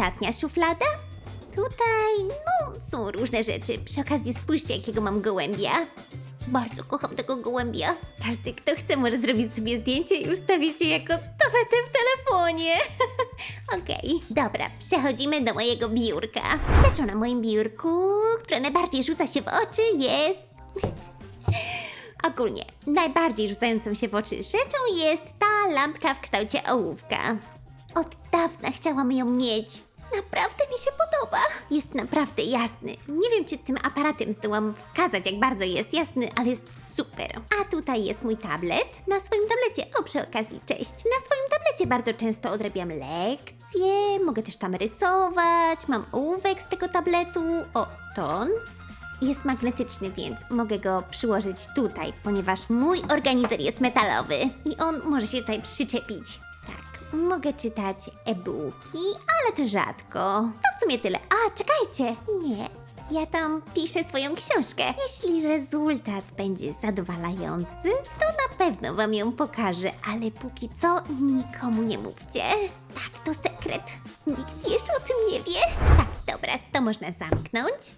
ostatnia szuflada. Tutaj, no, są różne rzeczy. Przy okazji spójrzcie, jakiego mam gołębia. Bardzo kocham tego gołębia. Każdy, kto chce, może zrobić sobie zdjęcie i ustawić je jako towetę w telefonie. Okej, dobra, przechodzimy do mojego biurka. Rzeczą na moim biurku, która najbardziej rzuca się w oczy jest... Ogólnie, najbardziej rzucającą się w oczy rzeczą jest ta lampka w kształcie ołówka. Od dawna chciałam ją mieć. Naprawdę mi się podoba. Jest naprawdę jasny. Nie wiem, czy tym aparatem zdołam wskazać, jak bardzo jest jasny, ale jest super. A tutaj jest mój tablet. Na swoim tablecie, o przy okazji, cześć. Na swoim tablecie bardzo często odrabiam lekcje, mogę też tam rysować, mam ołówek z tego tabletu. O, ton. Jest magnetyczny, więc mogę go przyłożyć tutaj, ponieważ mój organizer jest metalowy i on może się tutaj przyczepić. Mogę czytać e-booki, ale to rzadko. To w sumie tyle. A, czekajcie! Nie, ja tam piszę swoją książkę. Jeśli rezultat będzie zadowalający, to na pewno wam ją pokażę, ale póki co nikomu nie mówcie. Tak, to sekret. Nikt jeszcze o tym nie wie. Tak, dobra, to można zamknąć.